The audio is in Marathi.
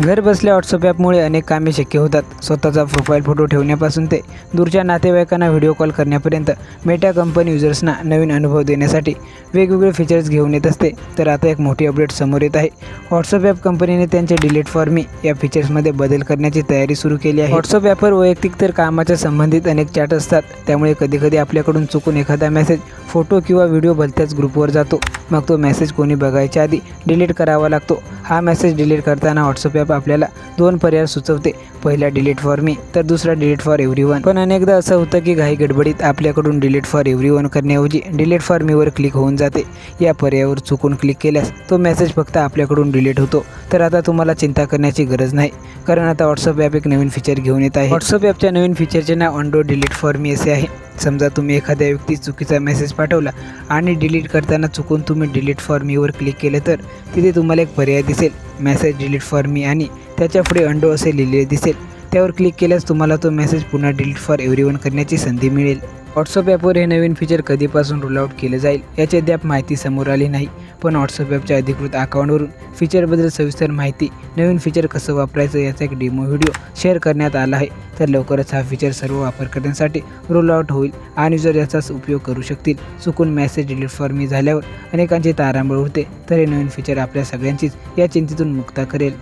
घर बसल्या व्हॉट्सअप ॲपमुळे अनेक कामे शक्य होतात. स्वतःचा प्रोफाईल फोटो ठेवण्यापासून ते दूरच्या नातेवाईकांना व्हिडिओ कॉल करण्यापर्यंत मेटा कंपनी युजर्सना नवीन अनुभव देण्यासाठी वेगवेगळे फीचर्स घेऊन येत असते. तर आता एक मोठी अपडेट समोर येत आहे. व्हॉट्सअप ॲप कंपनीने त्यांचे डिलीट फॉर मी या फीचर्समध्ये बदल करण्याची तयारी सुरू केली आहे. व्हॉट्सअप ॲपवर वैयक्तिक तर कामाच्या संबंधित अनेक चॅट असतात. त्यामुळे कधीकधी आपल्याकडून चुकून एखादा मेसेज फोटो किंवा व्हिडिओ भलत्याच ग्रुपवर जातो. मग तो मेसेज कोणी बघायच्या आधी डिलीट करावा लागतो. हा मेसेज डिलीट करताना व्हॉट्सअप ॲप आपल्याला दोन पर्याय सुचवते. पहिला डिलीट फॉर मी तर दुसरा डिलीट फॉर एव्हरी वन पण अनेकदा असं होतं की घाई गडबडीत आपल्याकडून डिलीट फॉर एव्हरी वन करण्याऐवजी डिलीट फॉर मीवर क्लिक होऊन जाते. या पर्यायावर चुकून क्लिक केल्यास तो मेसेज फक्त आपल्याकडून डिलीट होतो. तर आता तुम्हाला चिंता करण्याची गरज नाही. कारण आता व्हॉट्सअप ॲप एक नवीन फीचर घेऊन येत आहे. व्हॉट्सअप ॲपच्या नवीन फीचरचे नाव अंडो डिलीट फॉर मी असे आहे. समजा तुम्ही एखाद्या व्यक्तीस चुकीचा मेसेज पाठवला आणि डिलीट करताना चुकून तुम्ही डिलीट फॉर मीवर क्लिक केले तर तिथे तुम्हाला एक पर्याय दिसेल. मेसेज डिलीट फॉर मी आणि त्याच्या पुढे अंडो असे लिहिलेले दिसेल. त्यावर क्लिक केल्यास तुम्हाला तो मेसेज पुन्हा डिलीट फॉर एव्हरीवन करण्याची संधी मिळेल. व्हॉट्सअप ॲपवर हे नवीन फीचर कधीपासून रोल आउट केलं जाईल याची अद्याप माहिती समोर आली नाही. पण व्हॉट्सअप ॲपच्या अधिकृत अकाउंटवरून फीचरबद्दल सविस्तर माहिती नवीन फीचर कसं वापरायचं याचा एक डेमो व्हिडिओ शेअर करण्यात आला आहे. तर लवकरच हा फीचर सर्व वापरकर्त्यांसाठी रोल आउट होईल आणि जर याचाच उपयोग करू शकतील चुकून मेसेज डिलीट फॉर मी झाल्यावर अनेकांची तारांबळ उरते तर हे नवीन फीचर आपल्या सगळ्यांचीच या चिंतेतून मुक्ता करेल.